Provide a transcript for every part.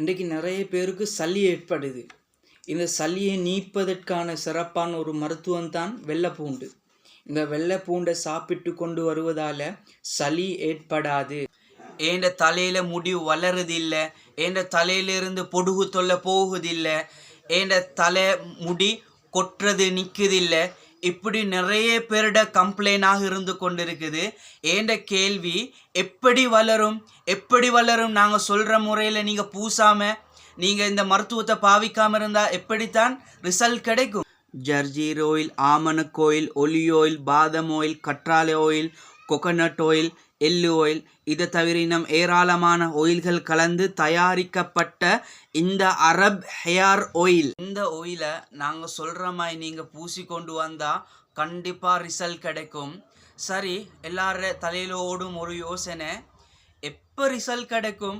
இன்றைக்கு நிறைய பேருக்கு சளி ஏற்படுது. இந்த சளியை நீப்பதற்கான சிறப்பான ஒரு மருத்துவம் தான் வெள்ளைப்பூண்டு. இந்த வெள்ளைப்பூண்டை சாப்பிட்டு கொண்டு வருவதால் சளி ஏற்படாது. ஏண்ட தலையில் முடி வளருதில்லை. ஏண்ட தலையிலிருந்து பொடுகு தொல்லை போகுதில்லை. ஏண்ட தலை முடி கொட்டுறது நிற்குதில்லை இப்படி நிறைய பேரோட கம்ப்ளைண்டாக இருந்து கொண்டிருக்குது. ஏண்ட கேள்வி எப்படி வளரும்? எப்படி வளரும்? நாங்கள் சொல்கிற முறையில் நீங்கள் பூசாமல் நீங்கள் இந்த மருத்துவத்தை பாவிக்காமல் இருந்தால் எப்படித்தான் ரிசல்ட் கிடைக்கும்? ஜர்ஜீர் ஆயில் ஆமணக் ஆயில் ஒலி ஆயில் பாதம் ஆயில் கற்றாழை ஆயில் கொக்கனட் ஆயில் எள்ளு ஆயில் இதை தவிர இன்னும் ஏராளமான ஆயில்கள் கலந்து தயாரிக்கப்பட்ட இந்த அரப் ஹேர் ஆயில் இந்த ஆயிலை நாங்கள் சொல்கிற மாதிரி நீங்கள் பூசி கொண்டு வந்தால் கண்டிப்பாக ரிசல்ட் கிடைக்கும். சரி எல்லார தலையில் ஓடும் ஒரு யோசனை. எப்போ ரிசல்ட் கிடைக்கும்?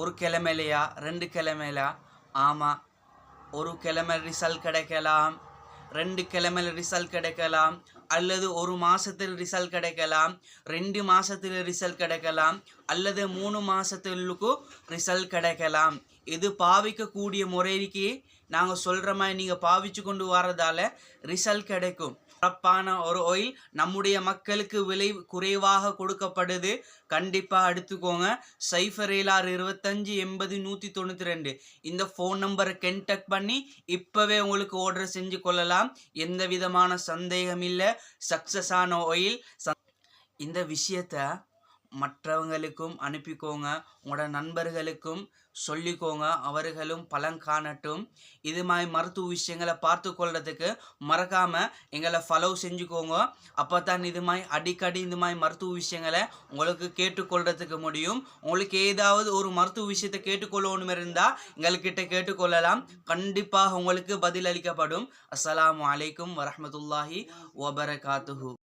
ஒரு கிழமையிலையா? ரெண்டு கிழமையிலா ஆமாம் ஒரு கிழமை ரிசல்ட் கிடைக்கலாம். ரெண்டு கிழமையில ரிசல்ட் கிடைக்கலாம். அல்லது ஒரு மாசத்தில் ரிசல்ட் கிடைக்கலாம். ரெண்டு மாசத்தில் ரிசல்ட் கிடைக்கலாம். அல்லது மூணு மாசத்துக்கு ரிசல்ட் கிடைக்கலாம். இது பாவிக்கக்கூடிய முறைக்கு நாங்கள் சொல்கிற மாதிரி நீங்கள் பாவிச்சு கொண்டு வரதால ரிசல்ட் கிடைக்கும். சிறப்பான ஒரு ஆயில் நம்முடைய மக்களுக்கு விலை குறைவாக கொடுக்கப்படுது. கண்டிப்பாக எடுத்துக்கோங்க சைஃபர் ஏழாறு இருபத்தஞ்சி எண்பது நூற்றி தொண்ணூற்றி ரெண்டு. இந்த ஃபோன் நம்பரை கென்டக்ட் பண்ணி இப்போவே உங்களுக்கு ஆர்டர் செஞ்சு கொள்ளலாம். எந்த விதமான சந்தேகம் இல்லை. சக்ஸஸான ஆயில் இந்த விஷயத்தை மற்றவங்களுக்கும் அனுப்பிக்கோங்க. உங்களோட நண்பர்களுக்கும் சொல்லிக்கோங்க. அவர்களும் பலன் காணட்டும். இது மாதிரி மருத்துவ விஷயங்களை பார்த்து கொள்றதுக்கு மறக்காமல் எங்களை ஃபாலோ செஞ்சுக்கோங்க. அப்போ தான் இது மாதிரி அடிக்கடி இந்த மாதிரி மருத்துவ விஷயங்களை உங்களுக்கு கேட்டுக்கொள்றதுக்கு முடியும். உங்களுக்கு ஏதாவது ஒரு மருத்துவ விஷயத்தை கேட்டுக்கொள்ளணும் இருந்தால் எங்கள்கிட்ட கேட்டுக்கொள்ளலாம். கண்டிப்பாக உங்களுக்கு பதில் அளிக்கப்படும் அஸ்ஸலாமு அலைக்கும் வரஹ்மத்துல்லாஹி வபரகாத்துஹு.